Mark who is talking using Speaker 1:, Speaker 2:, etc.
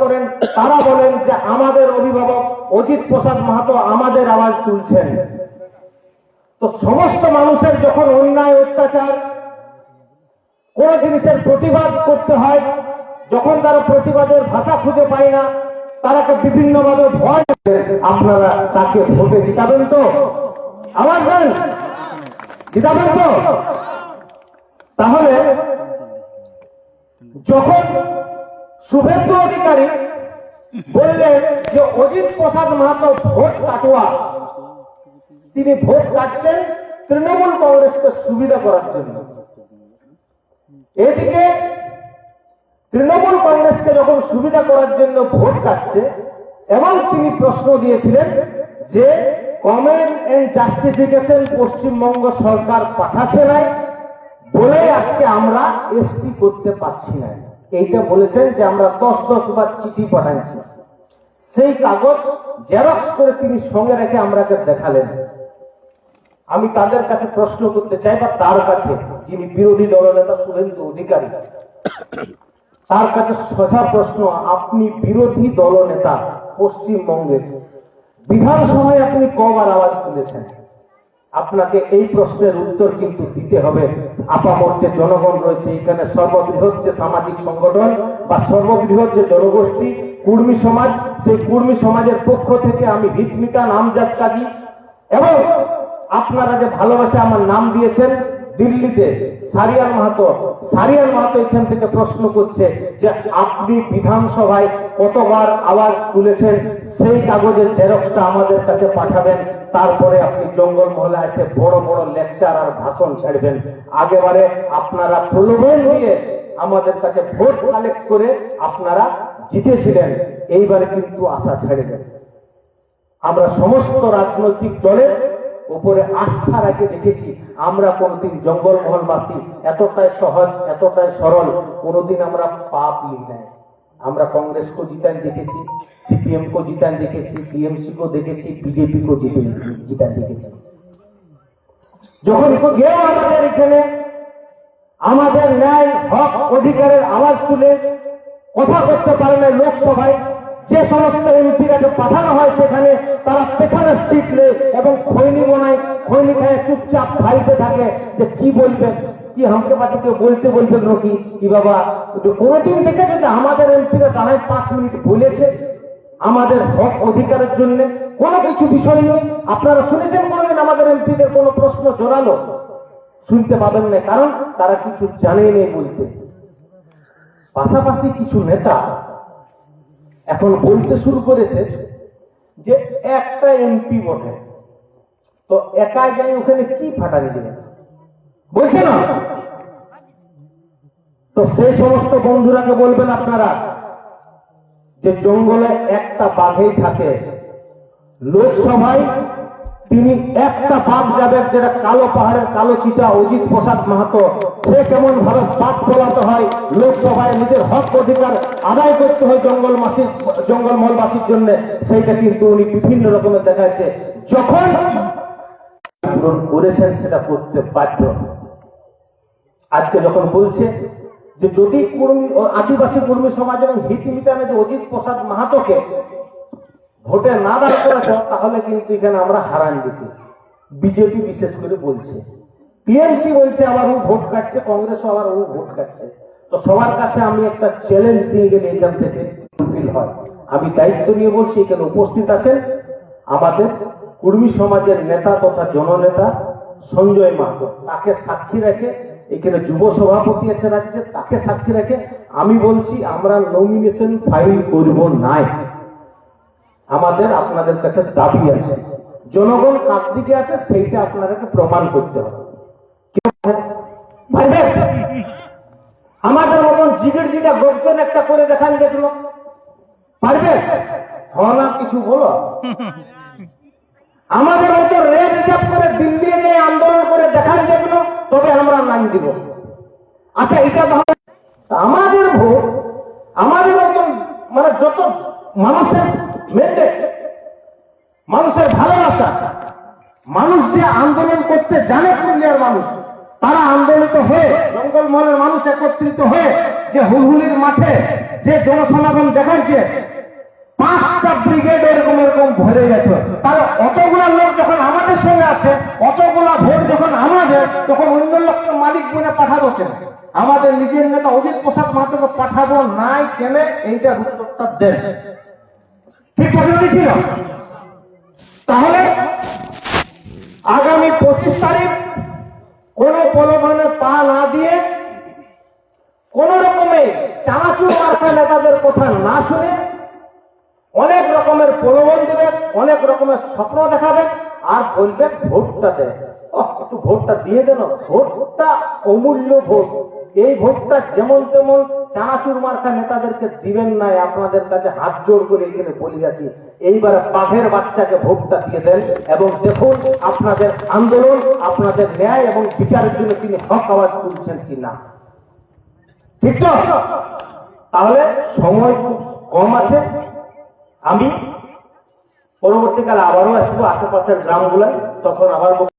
Speaker 1: করেন, তারা বলেন যে আমাদের অভিভাবক অজিত প্রসাদ মাহাতো আমাদের আওয়াজ তুলছেন। তো সমস্ত মানুষের যখন অন্যায়, অত্যাচার, কোন জিনিসের প্রতিবাদ করতে হয়, যখন তারা প্রতিবাদের ভাষা খুঁজে পায় না তারাকে বিভিন্নভাবে ভয় আপনারা তাকে ভোটে জিতাবেন তো? আওয়াজ দেন। জিতাবেন তো? তাহলে যখন শুভেন্দু অধিকারী বললেন যে অজিত প্রসাদ মাহাতো ভোট কাটোয়া। তিনি ভোট কাটছেন তৃণমূল কংগ্রেসকে সুবিধা করার জন্য। এদিকে তৃণমূল কংগ্রেসকে যখন সুবিধা করার জন্য ভোট কাটছে, এবং তিনি প্রশ্ন দিয়েছিলেন যে কমেন্ট এন্ড জাস্টিফিকেশন পশ্চিমবঙ্গ সরকার পাঠাচ্ছে নাই বলে আজকে আমরা এসটি করতে পারছি না এইটা বলেছেন যে আমরা দশ দশ বার চিঠি পাঠাচ্ছি সেই কাগজ জেরক্স করে তিনি সঙ্গে রেখে আমরাকে দেখালেন। আমি তাদের কাছে প্রশ্ন করতে চাই বা তার কাছে, যিনি বিরোধী দলনেতা শুভেন্দু অধিকারী, তার কাছে সোজা প্রশ্ন, আপনি বিরোধী দলনেতা পশ্চিমবঙ্গের। বিধানসভায় আপনি কবার আওয়াজ তুলেছেন? আপনাকে এই প্রশ্নের উত্তর কিন্তু দিতে হবে। আপামর যে জনগণ রয়েছে, এখানে সর্ববৃহৎ যে সামাজিক সংগঠন বা সর্ববৃহৎ যে জনগোষ্ঠী, কুর্মী সমাজ, সেই কুর্মী সমাজের পক্ষ থেকে আমি ভিতমিকা নামজাদ কাজী এবং আপনারা যে ভালোবাসে আমার নাম দিয়েছেন, দিল্লিতে সারিয়াল মাহাতো সারিয়াল মাহাতো এখান থেকে প্রশ্ন করছে যে আপনি বিধানসভায় কতবার আওয়াজ তুলেছেন, সেই কাগজের জেরক্সটা আমাদের কাছে পাঠাবেন। তারপরে আপনি জঙ্গল মহলে এসে বড় বড় লেকচার আর ভাষণ ছাড়বেন। আগেবারে আপনারা প্রলোভন দিয়ে আমাদের কাছে ভোট কালেক্ট করে আপনারা জিতেছিলেন। এইবারে কিন্তু আশা ছেড়ে দেন আমরা সমস্ত রাজনৈতিক দলের উপরে আস্থা রেখে দেখেছি, আমরা কোনদিন জঙ্গলমহলবাসী এতটাই সহজ, এতটাই সরল, কোনোদিন আমরা পাপ লি নাই। আমরা কংগ্রেস কো জিতান দেখেছি, সিপিএম কো জিতান দেখেছি টিএমসি কো দেখেছি, বিজেপি কো জিতে জিতান দেখেছি। যখন কেউ আমাদের এখানে, আমাদের ন্যায় হক অধিকারের আওয়াজ তুলে কথা করতে পারে না লোকসভায়, যে সমস্ত এমপিরাকে পাঠানো হয় সেখানে তারা পেছনে শিখলে এবং খৈনি বনায়, খৈনি খায় চুপচাপ খাইতে থাকে যে কি বলবেন? কি হামকে পাশে কেউ বলতে বলবেন নাকি কি বাবা? কোনোদিন দেখেছে যে আমাদের এমপিরা দাঁড়ায় পাঁচ মিনিট বলেছে আমাদের হক অধিকারের জন্য? কোনো কিছু বিষয় নেই আপনারা শুনেছেন কোনোদিন আমাদের এমপিদের কোনো প্রশ্ন জোরালো? শুনতে পাবেন না, কারণ তারা কিছু জানে নেই বলতে। পাশাপাশি কিছু নেতা এখন বলতে শুরু করেছে যে একটা এমপি বটে। তো একাই যাই ওখানে কি ফাটানি দিবে? বলছে না? তো সেই সমস্ত বন্ধুরাকে বলবেন আপনারা যে জঙ্গলে একটা বাঘেই থাকে। লোকসভায় তিনি একটা বাঘ যাবে যেটা কালো পাহাড়ের কালো চিতা অজিত প্রসাদ মাহাতো, সে কেমন ভাবে বাঘ ফলাতে হয়, লোকসভায় নিজের হক অধিকার আদায় করতে হয় জঙ্গলবাসীর জঙ্গলমহলবাসীর জন্য, সেইটা কিন্তু উনি বিভিন্ন রকমের দেখাচ্ছে যখন পূরণ করেছেন সেটা করতে বাধ্য। আজকে যখন বলছে যে যদি কর্মী আদিবাসী কর্মী সমাজ এবং হিতিমিতানে যে অজিত প্রসাদ মাহাতোকে ভোটে না দাঁড় করেছ তাহলে কিন্তু এখানে আমরা হারান দিতে। বিজেপি বিশেষ করে বলছে। টিএমসি বলছে, আবার ও ভোট কাটছে, কংগ্রেসও আবার ও ভোট কাটছে। তো সবার কাছে আমি একটা চ্যালেঞ্জ দিয়ে গেলে এখান থেকে ফুলফিল হয়। আমি দায়িত্ব নিয়ে বলছি, এখানে উপস্থিত আছেন আমাদের কুর্মী সমাজের নেতা তথা জননেতা সঞ্জয় মাহাতো তাকে সাক্ষী রেখে এখানে যুব সভাপতি আছে রাজ্যে, তাকে সাক্ষী রেখে আমি বলছি, আমরা নমিনেশন ফাইল করব নাই। আমাদের, আপনাদের কাছে দাবি আছে। জনগণ কার দিকে আছে, সেইটা আপনাদেরকে প্রমাণ করতে হবে। আমাদের মতন জিগের জিগা গর্জন একটা করে দেখান দেখল। পারবে? হ না কিছু বলো। আমাদের মতো রেড রিজার্ভ করে দিল্লি যে আন্দোলন করে দেখান দেখল তবে আমরা নাম দিব। আচ্ছা এটা তাহলে আমাদের ভোট, আমাদের মতন মানে যত মানুষের মেন্ডেট মানুষের ভালোবাসা, মানুষ যে আন্দোলন করতে জানে পুরুলিয়ার মানুষ, তারা আন্দোলিত হয়ে, জঙ্গলমহলের মানুষ একত্রিত হয়ে, যে হুলহুলির মাঠে, যে জনসমাগম দেখাচ্ছে পাঁচটা ব্রিগেড এরকম এরকম ভরে যেত তাহলে অতগুলা লোক যখন আমাদের সঙ্গে আছে, অতগুলা ভোট যখন আমাদের, তখন অন্য লোককে মালিক বলে পাঠাবো কেন? আমাদের নিজের নেতা অজিত প্রসাদ মাত্রকে পাঠাবো নাই কেন? এইটার উত্তরটা দেন। ঠিক কথা ছিল? তাহলে আগামী পঁচিশ তারিখ কোন প্রলোভনে পা না দিয়ে কোন রকমের চানাচুর মার্কা নেতাদের কথা না শুনে অনেক রকমের স্বপ্ন দেখাবে আর বলবে ভোটটা দে। ওহ, একটু ভোটটা দিয়ে দেন ভোটটা অমূল্য ভোট। এই ভোটটা যেমন তেমন চানাচুর মার্কা নেতাদেরকে দিবেন নাই আপনাদের কাছে হাত জোর করে এখানে বলি আছি। এইবারে বাঘের বাচ্চাকে ভোটটা দিয়ে দেন এবং দেখুন আপনাদের আন্দোলন আপনাদের ন্যায় এবং বিচারের জন্য তিনি হক আওয়াজ তুলছেন কিনা ঠিক তো? তাহলে সময় খুব কম আছে। আমি পরবর্তীকালে আবারও আসব আশেপাশের গ্রামগুলায় তখন আবার